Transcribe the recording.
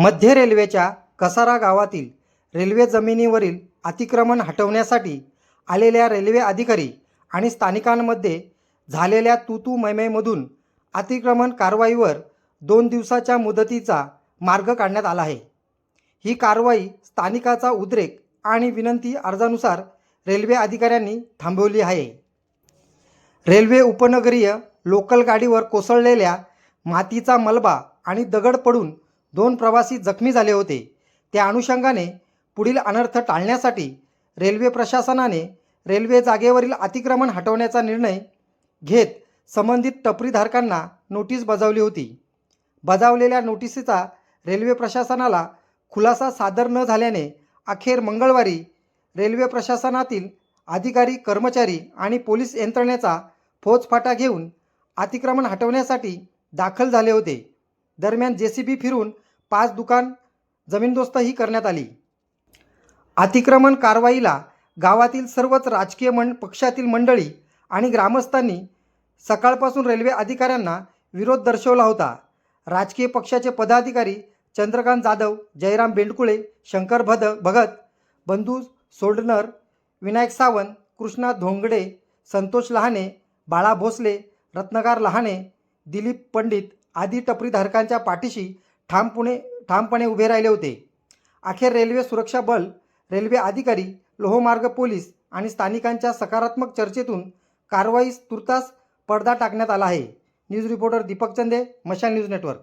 मध्य रेल्वेच्या कसारा गावातील रेल्वे जमिनीवरील अतिक्रमण हटवण्यासाठी आलेल्या रेल्वे अधिकारी आणि स्थानिकांमध्ये झालेल्या तुतू मैमेमधून अतिक्रमण कारवाईवर दोन दिवसाच्या मुदतीचा मार्ग काढण्यात आला आहे. ही कारवाई स्थानिकाचा उद्रेक आणि विनंती अर्जानुसार रेल्वे अधिकाऱ्यांनी थांबवली आहे. रेल्वे उपनगरीय लोकल गाडीवर कोसळलेल्या मातीचा मलबा आणि दगड पडून दोन प्रवासी जखमी झाले होते. त्या अनुषंगाने पुढील अनर्थ टाळण्यासाठी रेल्वे प्रशासनाने रेल्वे जागेवरील अतिक्रमण हटवण्याचा निर्णय घेत संबंधित टपरीधारकांना नोटीस बजावली होती. बजावलेल्या नोटिसीचा रेल्वे प्रशासनाला खुलासा सादर न झाल्याने अखेर मंगळवारी रेल्वे प्रशासनातील अधिकारी कर्मचारी आणि पोलीस यंत्रणेचा फौजफाटा घेऊन अतिक्रमण हटवण्यासाठी दाखल झाले होते. दरम्यान जे सी बी फिरून पाच दुकान जमीनदोस्तही करण्यात आली. अतिक्रमण कारवाईला गावातील सर्वच राजकीय मंड पक्षातील मंडळी आणि ग्रामस्थांनी सकाळपासून रेल्वे अधिकाऱ्यांना विरोध दर्शवला होता. राजकीय पक्षाचे पदाधिकारी चंद्रकांत जाधव जयराम बेंडकुळे शंकर भद भगत बंधू सोडनर विनायक सावंत कृष्णा धोंगडे संतोष लहाने बाळा भोसले रत्नगार लहाने दिलीप पंडित आदी टपरीधारकांच्या पाठीशी ठामपणे ठामपणे उभे राहिले होते. अखेर रेल्वे सुरक्षा बल रेल्वे अधिकारी लोहमार्ग पोलीस आणि स्थानिकांच्या सकारात्मक चर्चेतून कारवाईस तुर्तास पडदा टाकण्यात आला आहे. न्यूज रिपोर्टर दीपक चंदे मशाल न्यूज नेटवर्क.